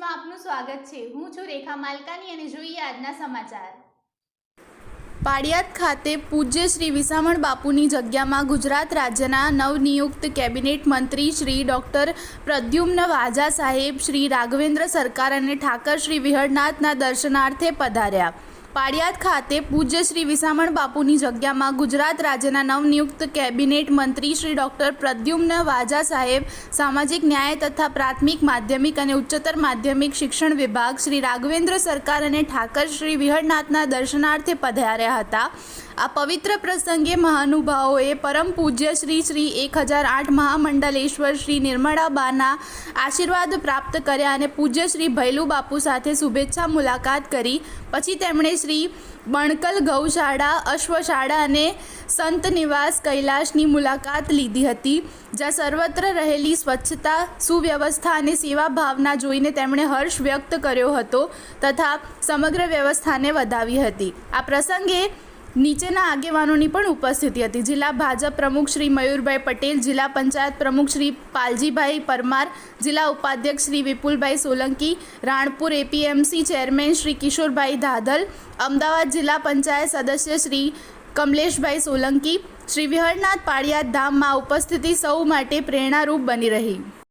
સ્વાગત છે. હું છું રેખા માલકાની અને જોઈએ આજના સમાચાર. પાડિયાદ ખાતે પૂજ્ય શ્રી વિસામણ બાપુની જગ્યામાં ગુજરાત રાજ્યના નવનિયુક્ત કેબિનેટ મંત્રી શ્રી ડૉક્ટર પ્રદ્યુમ્ન વાજા સાહેબ શ્રી રાઘવેન્દ્ર સરકાર અને ઠાકર શ્રી વિહળનાથના દર્શનાર્થે પધાર્યા. પાડિયાદ ખાતે પૂજ્ય શ્રી વિસામણ બાપુની જગ્યામાં ગુજરાત રાજ્યના નવનિયુક્ત કેબિનેટ મંત્રી શ્રી ડૉક્ટર પ્રદ્યુમ્ન વાજા સાહેબ, સામાજિક ન્યાય તથા પ્રાથમિક માધ્યમિક અને ઉચ્ચતર માધ્યમિક શિક્ષણ વિભાગ શ્રી રાઘવેન્દ્ર સરકાર અને ઠાકર શ્રી વિહળનાથના દર્શનાર્થે પધાર્યા હતા. આ પવિત્ર પ્રસંગે મહાનુભાવોએ પરમ પૂજ્ય શ્રી શ્રી એક હજાર આઠ મહામંડલેશ્વર શ્રી નિર્મળાબાના આશીર્વાદ પ્રાપ્ત કર્યા અને પૂજ્ય શ્રી ભૈલુ બાપુ સાથે શુભેચ્છા મુલાકાત કરી. પછી તેમણે શ્રી બણકલ ગૌશાળા, અશ્વશાળા અને સંત નિવાસ કૈલાશની મુલાકાત લીધી હતી, જ્યાં સર્વત્ર રહેલી સ્વચ્છતા, સુવ્યવસ્થા અને સેવા ભાવના જોઈને તેમણે હર્ષ વ્યક્ત કર્યો હતો તથા સમગ્ર વ્યવસ્થાને વધાવી હતી. આ પ્રસંગે નીચેના આગેવાનોની પણ ઉપસ્થિતિ હતી. જિલ્લા ભાજપ પ્રમુખ શ્રી મયુરભાઈ પટેલ, જિલ્લા પંચાયત પ્રમુખ શ્રી પાલજીભાઈ પરમાર, જિલ્લા ઉપાધ્યક્ષ શ્રી વિપુલભાઈ સોલંકી, રાણપુર એપીએમસી ચેરમેન શ્રી કિશોરભાઈ ધાધલ, અમદાવાદ જિલ્લા પંચાયત સદસ્ય શ્રી કમલેશભાઈ સોલંકી, શ્રી વિહળનાથ પાળિયાદ ધામમાં ઉપસ્થિતિ સૌ માટે પ્રેરણારૂપ બની રહી.